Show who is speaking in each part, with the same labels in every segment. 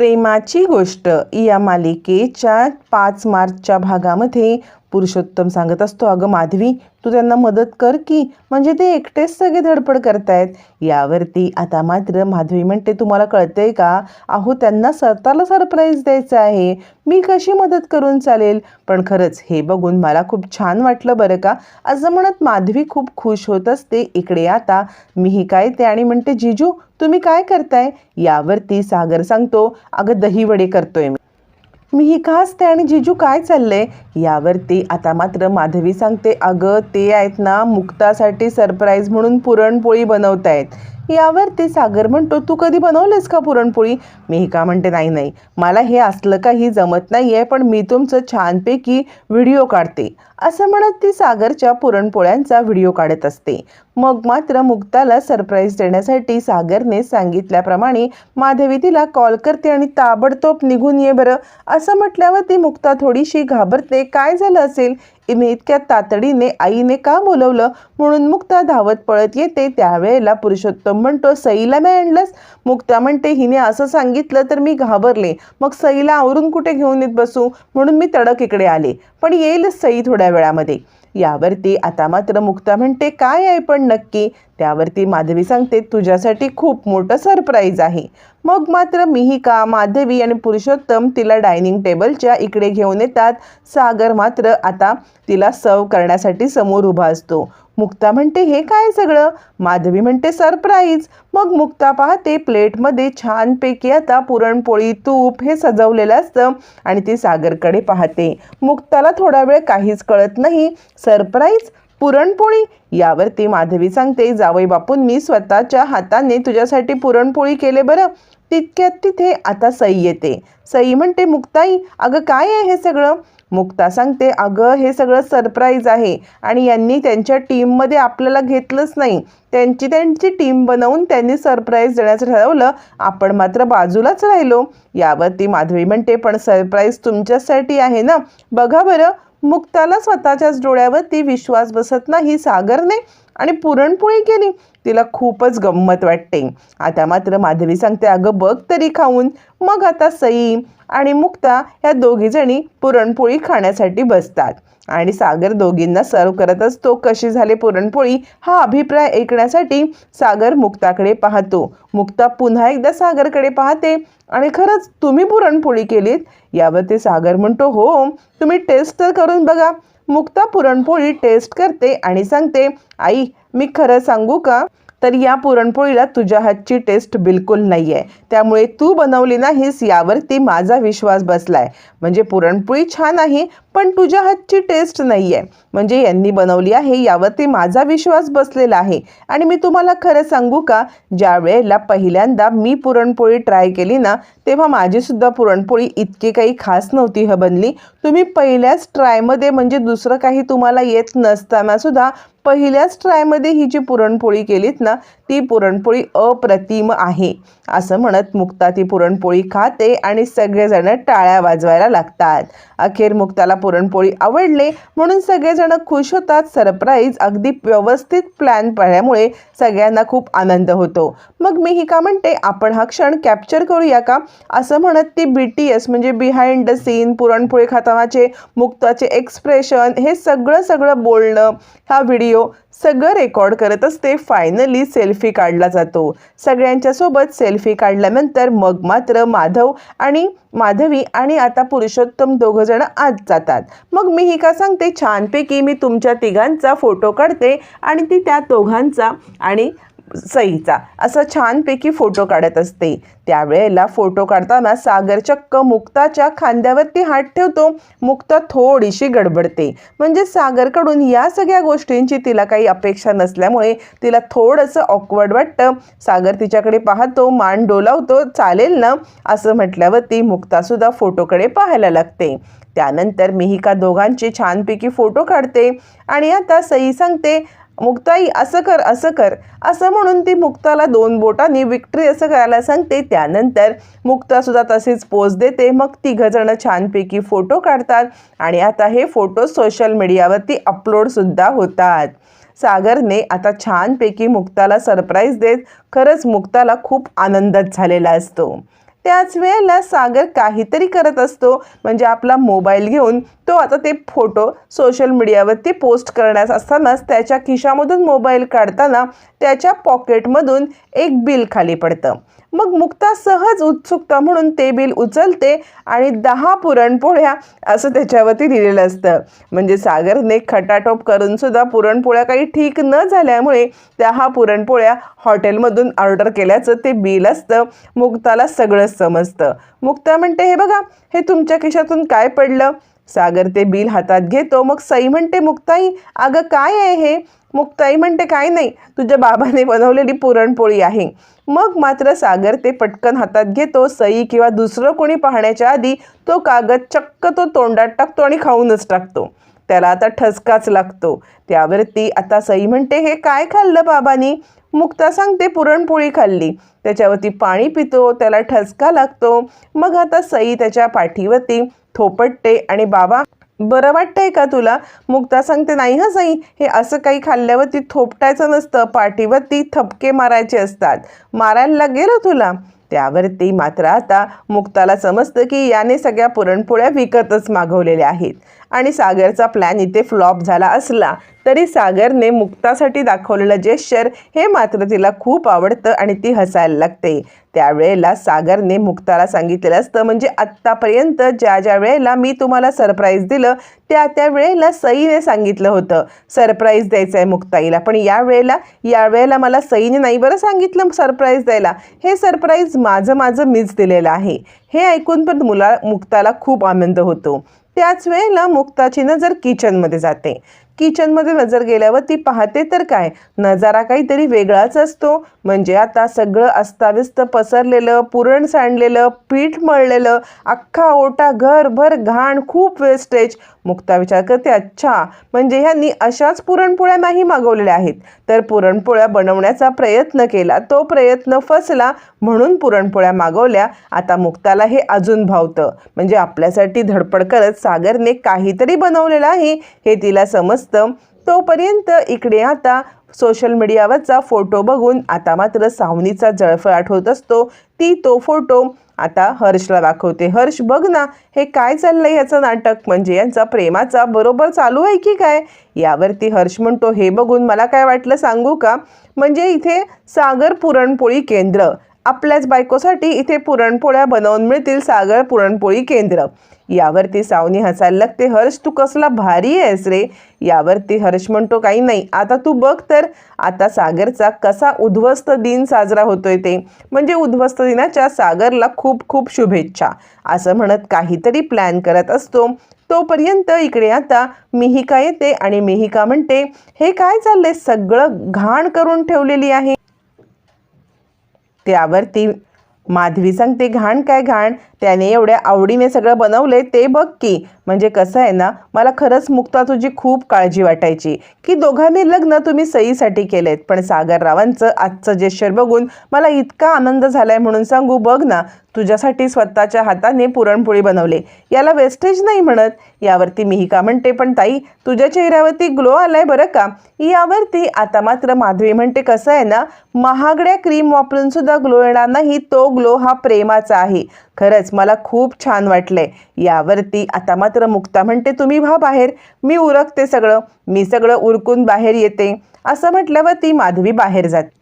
Speaker 1: प्रेमाची गोष्ट. या मालिकेच्या पाच मार्चच्या भागामध्ये पुरुषोत्तम सांगत असतो अगं माधवी तू त्यांना मदत कर की म्हणजे ते एकटेच सगळे धडपड करतायत. यावरती आता मात्र माधवी म्हणते तुम्हाला कळतंय का? अहो त्यांना स्वतःला सरप्राईज द्यायचं आहे. मी कशी मदत करून चालेल? पण खरंच हे बघून मला खूप छान वाटलं बरं का? असं म्हणत माधवी खूप खुश होत असते इकडे आता मीही काय ते? आणि म्हणते जिजू तुम्ही काय करताय? यावरती सागर सांगतो अगं दहीवडे करतोय मी. मी ही का असते आणि जिजू काय चाललंय यावरती आता मात्र माधवी सांगते अगं ते आहेत ना मुक्तासाठी सरप्राईज म्हणून पुरणपोळी बनवतायत. यावरती सागर म्हणतो तू कधी बनवलेस का पुरणपोळी? मी का म्हणते नाही नाही. मला हे असलं काही जमत नाही आहे पण मी तुमचं छानपैकी व्हिडिओ काढते. असं म्हणत ती सागरच्या पुरणपोळ्यांचा व्हिडिओ काढत असते. मग मात्र मुक्ताला सरप्राईज देण्यासाठी सागरने सांगितल्याप्रमाणे माधवी तिला कॉल करते आणि ताबडतोब निघून ये बरं असं म्हटल्यावर ती मुक्ता थोडीशी घाबरते. काय झालं असेल? इमे इतक्या तातडीने आईने का बोलवलं म्हणून मुक्ता धावत पळत येते. त्यावेळेला पुरुषोत्तम म्हणतो सईला नाही आणलंस मुक्ता म्हणते हिने असं सांगितलं तर मी घाबरले. मग सईला आवरून कुठे घेऊन येत बसू म्हणून मी तडक इकडे आले. पण येईलच सई थोड्या वेळामध्ये. यावरती आता मात्र मुक्ता म्हणते काय आहे पण नक्की? त्यावरती माधवी सांगते तुझ्यासाठी खूप मोठं सरप्राईज आहे. मग मात्र मिहिका माधवी आणि पुरुषोत्तम तिला डायनिंग टेबलच्या इकडे घेऊन येतात. सागर मात्र आता तिला सर्व करण्यासाठी समोर उभा असतो. मुक्ता म्हणते हे काय सगळं? माधवी म्हणते सरप्राईज मग मुक्ता पाहते प्लेटमध्ये छानपैकी आता पुरणपोळी तूप हे सजवलेलं असतं आणि ती सागरकडे पाहते. मुक्ताला थोडा वेळ काहीच कळत नाही. सरप्राईज पुरणपोळी? यावरती माधवी सांगते जावई बापून मी स्वतःच्या हाताने तुझ्यासाठी पुरणपोळी केले बरं. तितक्यात तिथे आता सई येते. सई म्हणते मुक्ताई अगं काय आहे हे सगळं? मुक्ता सांगते अगं हे सगळं सरप्राईज आहे आणि यांनी त्यांच्या टीममध्ये आपल्याला घेतलंच नाही. त्यांची त्यांची टीम बनवून त्यांनी सरप्राईज देण्याचं ठरवलं. आपण मात्र बाजूलाच राहिलो. यावरती माधवी म्हणते पण सरप्राईज तुमच्यासाठी आहे ना? बघा बरं. मुक्ताला स्वतःच्याच डोळ्यावरती विश्वास बसत नाही सागरने आणि पुरणपोळी केली. तिला खूपच गंमत वाटते. आता मात्र माधवी सांगते अगं बघ तरी खाऊन. मग आता सई आणि मुक्ता ह्या दोघीजणी पुरणपोळी खाण्यासाठी बसतात. आणि सागर दोघींना सर्व करत असतो. कशी झाली पुरणपोळी? हा अभिप्राय ऐकण्यासाठी सागर मुक्ताकडे पाहतो. मुक्ता पुन्हा एकदा सागरकडे पाहते. आणि खरंच तुम्ही पुरणपोळी केलीत? यावर ते सागर म्हणतो हो तुम्ही टेस्ट तर करून बघा. मुक्ता पुरणपोळी टेस्ट करते आणि सांगते आई मी खरं सांगू का? तर या पुरणपोळीला तुझ्या हातची टेस्ट बिलकुल नाही आहे त्यामुळे तू बनवली नाहीस यावरती माझा विश्वास बसलाय. म्हणजे पुरणपोळी छान आहे पण तुझ्या हातची टेस्ट नाही आहे म्हणजे यांनी बनवली आहे यावरती माझा विश्वास बसलेला आहे. आणि मी तुम्हाला खरं सांगू का ज्या वेळेला पहिल्यांदा मी पुरणपोळी ट्राय केली ना तेव्हा माझीसुद्धा पुरणपोळी इतकी काही खास नव्हती ह बनली. तुम्ही पहिल्याच ट्रायमध्ये म्हणजे दुसरं काही तुम्हाला येत नसतानासुद्धा पहिल्याच ट्रायमध्ये ही जी पुरणपोळी केलीत ना ती पुरणपोळी अप्रतिम आहे. असं म्हणत मुक्ता ती पुरणपोळी खाते आणि सगळेजण टाळ्या वाजवायला लागतात. अखेर मुक्ताला पुरणपोळी आवडले म्हणून सगळेजण खुश होतात. सरप्राईज अगदी व्यवस्थित प्लॅन पाळल्यामुळे सगळ्यांना खूप आनंद होतो. मग मी ही का म्हणते? आपण हा क्षण कॅप्चर करूया का? असं म्हणत ती बी टी एस म्हणजे बिहाइंड द सीन पुरणपोळी खातानाचे मुक्ताचे एक्सप्रेशन हे सगळं सगळं बोलणं हा व्हिडिओ सगळं रेकॉर्ड करत असते फायनली सेल्फी काढला जातो. सगळ्यांच्या सोबत सेल्फी काढल्यानंतर मग मात्र माधव आणि माधवी आणि आता पुरुषोत्तम दोघं जण आत जातात. मग मी ही का सांगते छानपैकी मी तुमच्या तिघांचा फोटो काढते आणि ती त्या दोघांचा आणि सईचा. असं छानपैकी फोटो काढत असते. त्यावेळेला फोटो काढताना सागर चक्क मुक्ताच्या खांद्यावरती हात ठेवतो. मुक्ता थोडीशी गडबडते. म्हणजे सागरकडून या सगळ्या गोष्टींची तिला काही अपेक्षा नसल्यामुळे तिला थोडंसं ऑकवर्ड वाटतं. सागर तिच्याकडे पाहतो मान डोलावतो चालेल ना? असं म्हटल्यावरती मुक्तासुद्धा फोटोकडे पाहायला लागते. त्यानंतर मिहिका दोघांची छानपैकी फोटो काढते आणि आता सई सांगते मुक्ताई असं कर असं कर. असं म्हणून ती मुक्ताला दोन बोटांनी विक्ट्री असं करायला सांगते. त्यानंतर मुक्तासुद्धा तसेच पोज देते. मग तिघंजणं छानपैकी फोटो काढतात आणि आता हे फोटो सोशल मीडियावरती अपलोडसुद्धा होतात. सागरने आता छानपैकी मुक्ताला सरप्राईज देत. खरंच मुक्ताला खूप आनंदच झालेला असतो. त्याच वेळेला सागर काहीतरी करत असतो. म्हणजे आपला मोबाईल घेऊन तो आता ते फोटो सोशल मीडियावरती पोस्ट करण्यास असतानाच त्याच्या खिशामधून मोबाईल काढताना त्याच्या पॉकेटमधून एक बिल खाली पडतं. मग मुक्ता सहज उत्सुकता म्हणून ते बिल उचलते आणि दहा पुरणपोळ्या असं त्याच्यावरती लिहिलेलं असतं. म्हणजे सागरने खटाटोप करून सुद्धा पुरणपोळ्या काही ठीक न झाल्यामुळे दहा पुरणपोळ्या हॉटेलमधून ऑर्डर केल्याचं ते बिल असतं. मुक्ताला सगळं समजतं. मुक्ता म्हणते हे बघा हे तुमच्या खिशातून काय पडलं? सागर ते बिल हातात घेतो. मग सई म्हणते मुक्ताई अगं काय आहे हे? मुक्ताई म्हणते काय नाही तुझ्या बाबाने बनवलेली पुरणपोळी आहे. मग मात्र सागर ते पटकन हातात घेतो. सई किंवा दुसरं कोणी पाहण्याच्या आधी तो कागद चक्क तो तोंडात टाकतो आणि खाऊनच टाकतो. त्याला आता ठसकाच लागतो. त्यावरती आता सई म्हणते हे काय खाल्लं बाबांनी? मुक्ता सांगते पुरणपोळी खाल्ली. त्याच्यावरती पाणी पितो त्याला ठसका लागतो. मग आता सई त्याच्या पाठीवरती थोपटते आणि बाबा बरं वाटतंय का तुला? मुक्ता सांगते नाही हं सई हे असं काही खाल्ल्यावरती थोपटायचं नसतं. पाठीवरती थपके मारायचे असतात. मारायला लागेल हो तुला. त्यावरती मात्र आता मुक्ताला समजतं की याने सगळ्या पुरणपोळ्या विकतच मागवलेल्या आहेत. आणि सागरचा प्लॅन इथे फ्लॉप झाला असला तरी सागरने मुक्तासाठी दाखवलेलं जेश्चर हे मात्र तिला खूप आवडतं आणि ती हसायला लागते. त्यावेळेला सागरने मुक्ताला सांगितलेलं असतं म्हणजे आत्तापर्यंत ज्या ज्या वेळेला मी तुम्हाला सरप्राईज दिलं त्या त्या वेळेला सईने सांगितलं होतं. सरप्राईज द्यायचं आहे मुक्ताईला पण या वेळेला या वेळेला मला सईने नाही बरं सांगितलं सरप्राईज द्यायला. हे सरप्राईज माझं माझं मीच दिलेलं आहे. हे ऐकून पण मुला मुक्ताला खूप आनंद होतो. त्याच वेळेला मुक्ताची नजर किचनमध्ये जाते. किचनमध्ये नजर गेल्यावर ती पाहते तर काय? नजारा काहीतरी वेगळाच असतो. म्हणजे आता सगळं अस्ताव्यस्त पसरलेलं पुरण सांडलेलं पीठ मळलेलं अख्खा ओटा घरभर घाण खूप वेस्टेज मुक्ता विचार करते अच्छा म्हणजे ह्यांनी अशाच पुरणपोळ्या नाही मागवलेल्या आहेत. तर पुरणपोळ्या बनवण्याचा प्रयत्न केला तो प्रयत्न फसला म्हणून पुरणपोळ्या मागवल्या. आता मुक्ताला हे अजून भावतं. म्हणजे आपल्यासाठी धडपड करत सागरने काहीतरी बनवलेलं आहे हे तिला समजतं. तोपर्यंत इकडे आता सोशल मीडियावरचा फोटो बघून आता मात्र सावनीचा जळफळ आठवत असतो. ती तो फोटो आता हर्षला दाखवते. हर्ष बघ ना हे काय चाललंय याचं नाटक? म्हणजे यांचा प्रेमाचा बरोबर चालू आहे की काय? यावरती हर्ष म्हणतो हे बघून मला काय वाटलं सांगू का? म्हणजे इथे सागर पुरणपोळी केंद्र. आपल्याच बायकोसाठी इथे पुरणपोळ्या बनवून मिळतील सागर पुरणपोळी केंद्र. यावरती सावनी हसायला लागते हर्ष तू कसला भारी आहेस रे. यावरती हर्ष म्हणतो काही नाही आता तू बघ तर आता सागरचा कसा उद्ध्वस्त दिन साजरा होतोय ते. म्हणजे उद्ध्वस्त दिनाच्या सागरला खूप खूप शुभेच्छा. असं म्हणत काहीतरी प्लॅन करत असतो. तोपर्यंत इकडे आता मिहिका येते आणि मिहिका म्हणते हे काय चाललंय? सगळं घाण करून ठेवलेली आहे. त्यावरती माधवी सांगते घाण काय घाण? त्याने एवढ्या आवडीने सगळं बनवले ते बघ की. म्हणजे कसं आहे ना मला खरंच मुक्ता तुझी खूप काळजी वाटायची की दोघांनी लग्न तुम्ही सईसाठी केलेत. पण सागररावांचं आजचं जेश्चर बघून मला इतका आनंद झालाय म्हणून सांगू बघ ना तुझ्यासाठी स्वतःच्या हाताने पुरणपोळी बनवले. याला वेस्टेज नाही म्हणत. यावरती मिहिका म्हणते पण ताई तुझ्या चेहऱ्यावरती ग्लो आलाय बरं का? यावरती आता मात्र माधवी म्हणते कसं आहे ना महागड्या क्रीम वापरून सुद्धा ग्लो येणार नाही तो ग्लो हा प्रेमाचा आहे. खरंच मला खूप छान वाटलंय. यावरती आता मात्र मुक्ता म्हणते तुम्ही व्हा बाहेर. मी उरकते सगळं. मी सगळं उरकून बाहेर येते. असं म्हटल्यावर ती माधवी बाहेर जाते.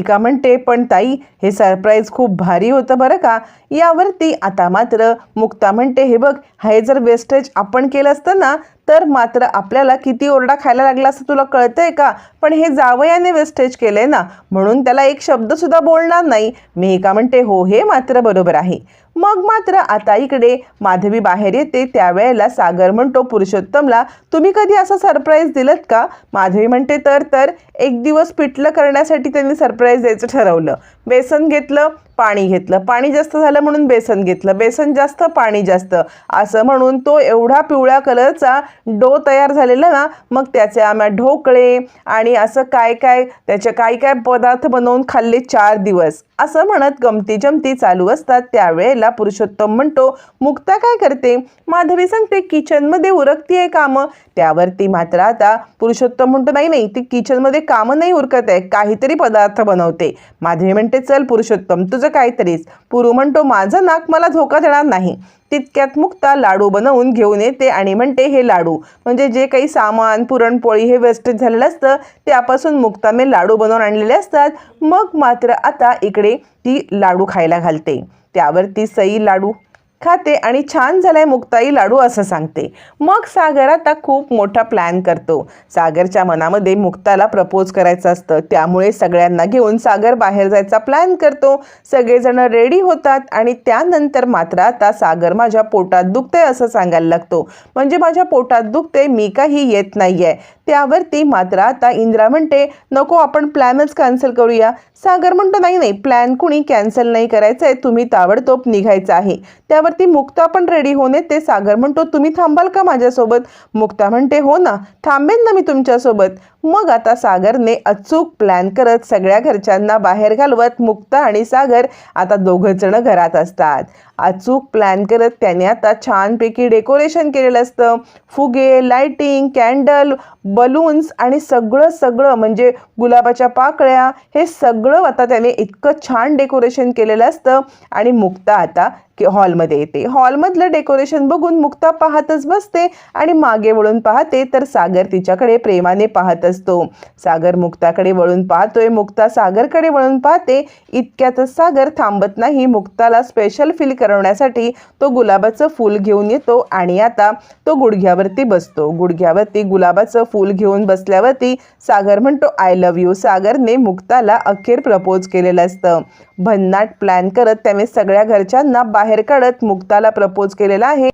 Speaker 1: का म्हणते पण ताई हे सरप्राईज खूप भारी होतं बरं का? यावरती आता मात्र मुक्ता म्हणते हे बघ हे जर वेस्टेज आपण केलं असतं ना तर मात्र आपल्याला किती ओरडा खायला लागला असं तुला कळतंय का? पण हे जावयाने वेस्टेज केलंय ना? म्हणून त्याला एक शब्दसुद्धा बोलणार नाही. मी का म्हणते हो हे मात्र बरोबर आहे. मग मात्र आता इकडे माधवी बाहेर येते. त्यावेळेला सागर म्हणतो पुरुषोत्तमला तुम्ही कधी असं सरप्राईज दिलत का? माधवी म्हणते तर तर एक दिवस पिठलं करण्यासाठी त्यांनी सरप्राईज द्यायचं ठरवलं. बेसन घेतलं पाणी घेतलं. पाणी जास्त झालं म्हणून बेसन घेतलं. बेसन जास्त पाणी जास्त. असं म्हणून तो एवढा पिवळ्या कलरचा डो तयार झालेला ना मग त्याचे आम्हा ढोकळे आणि असं काय काय त्याचे काय काय पदार्थ बनवून खाल्ले चार दिवस. असं म्हणत गमती जमती चालू असतात. त्यावेळेला पुरुषोत्तम म्हणतो मुक्ता काय करते? माधवी सांगते किचनमध्ये उरकतीये कामं. त्यावरती मात्र आता पुरुषोत्तम म्हणतो नाही नाही ती किचनमध्ये कामं नाही उरकत आहे. काहीतरी पदार्थ बनवते. माधवी म्हणते चल पुरुषोत्तम तुझं तुझं काहीतरीच. पुरू म्हणतो माझं नाक मला धोका देणार नाही. तितक्यात मुक्ता लाडू बनवून घेऊन येते आणि म्हणते हे लाडू. म्हणजे जे काही सामान पुरणपोळी हे वेस्टेज झालेलं असतं त्यापासून मुक्ताने लाडू बनवून आणलेले असतात. मग मात्र आता इकडे ती लाडू खायला घालते. त्यावर ती सई लाडू खाते आणि छान झालाय मुक्ताई लाडू असं सांगते. मग सागर आता खूप मोठा प्लॅन करतो. सागरच्या मनामध्ये मुक्ताला प्रपोज करायचं असतं. त्यामुळे सगळ्यांना घेऊन सागर बाहेर जायचा प्लॅन करतो. सगळेजण रेडी होतात आणि त्यानंतर मात्र आता सागर माझ्या पोटात दुखते असं सांगायला लागतो. म्हणजे माझ्या पोटात दुखते मी काही येत नाही आहे त्यावरती मात्र आता इंद्रा म्हणते नको आपण प्लॅनच कॅन्सल करूया. सागर म्हणतो नाही नाही प्लॅन कुणी कॅन्सल नाही करायचं आहे तुम्ही ताबडतोब निघायचं आहे. त्यावरती मुक्ता पण रेडी होणे ते सागर म्हणतो तुम्ही थांबाल का माझ्यासोबत? मुक्ता म्हणते हो ना थांबेन ना मी तुमच्यासोबत. मग आता सागरने अचूक प्लॅन करत सगळ्या घरच्यांना बाहेर घालवत मुक्ता आणि सागर आता दोघं जण घरात असतात. अचूक प्लॅन करत त्याने आता छानपैकी डेकोरेशन केलेलं असतं. फुगे लायटिंग कॅन्डल बलून्स आणि सगळं सगळं म्हणजे गुलाबाच्या पाकळ्या हे सगळं आता त्याने इतकं छान डेकोरेशन केलेलं असतं. आणि मुक्ता आता की हॉलमध्ये येते. हॉलमधलं डेकोरेशन बघून मुक्ता पाहतच बसते आणि मागे वळून पाहते तर सागर तिच्याकडे प्रेमाने पाहत असतो. सागर मुक्ताकडे वळून पाहतोय. मुक्ता सागरकडे वळून पाहते. इतक्यातच सागर थांबत नाही. मुक्ताला स्पेशल फील करवण्यासाठी तो गुलाबाचं फूल घेऊन येतो आणि आता तो गुडघ्यावरती बसतो. गुडघ्यावरती गुलाबाचं फूल घेऊन बसल्यावरती सागर म्हणतो आय लव्ह यू सागरने मुक्ताला अखेर प्रपोज केलेलं असतं. भन्नाट प्लॅन करत त्याने सगळ्या घरच्यांना बाहेर काढत मुक्ताला प्रपोज केलेला आहे.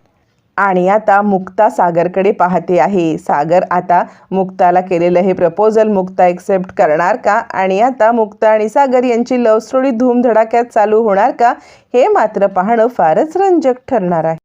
Speaker 1: आणि आता मुक्ता सागरकडे पाहते आहे. सागर आता मुक्ताला केलेलं हे प्रपोजल मुक्ता एक्सेप्ट करणार का? आणि आता मुक्ता आणि सागर यांची लव्ह स्टोरी धूमधडाक्यात चालू होणार का? हे मात्र पाहणं फारच रंजक ठरणार आहे.